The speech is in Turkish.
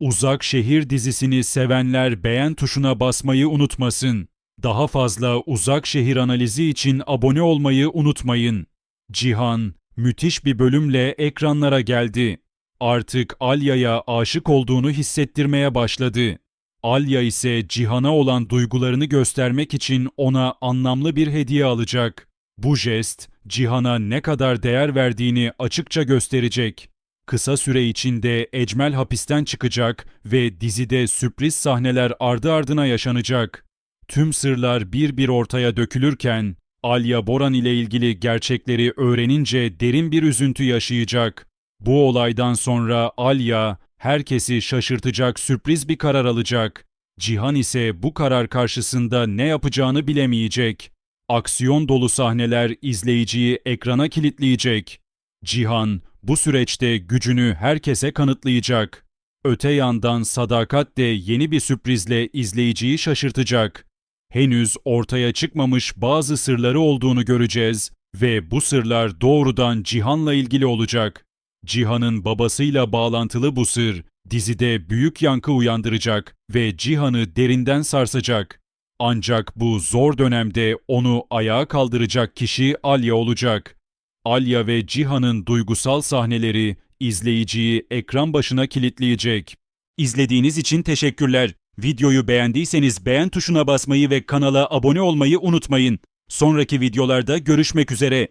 Uzak Şehir dizisini sevenler beğen tuşuna basmayı unutmasın. Daha fazla Uzak Şehir analizi için abone olmayı unutmayın. Cihan, müthiş bir bölümle ekranlara geldi. Artık Alya'ya aşık olduğunu hissettirmeye başladı. Alya ise Cihan'a olan duygularını göstermek için ona anlamlı bir hediye alacak. Bu jest, Cihan'a ne kadar değer verdiğini açıkça gösterecek. Kısa süre içinde Ecmel hapisten çıkacak ve dizide sürpriz sahneler ardı ardına yaşanacak. Tüm sırlar bir bir ortaya dökülürken, Alya Boran ile ilgili gerçekleri öğrenince derin bir üzüntü yaşayacak. Bu olaydan sonra Alya, herkesi şaşırtacak sürpriz bir karar alacak. Cihan ise bu karar karşısında ne yapacağını bilemeyecek. Aksiyon dolu sahneler izleyiciyi ekrana kilitleyecek. Cihan bu süreçte gücünü herkese kanıtlayacak. Öte yandan Sadakat de yeni bir sürprizle izleyiciyi şaşırtacak. Henüz ortaya çıkmamış bazı sırları olduğunu göreceğiz ve bu sırlar doğrudan Cihan'la ilgili olacak. Cihan'ın babasıyla bağlantılı bu sır dizide büyük yankı uyandıracak ve Cihan'ı derinden sarsacak. Ancak bu zor dönemde onu ayağa kaldıracak kişi Alya olacak. Alya ve Cihan'ın duygusal sahneleri izleyiciyi ekran başına kilitleyecek. İzlediğiniz için teşekkürler. Videoyu beğendiyseniz beğen tuşuna basmayı ve kanala abone olmayı unutmayın. Sonraki videolarda görüşmek üzere.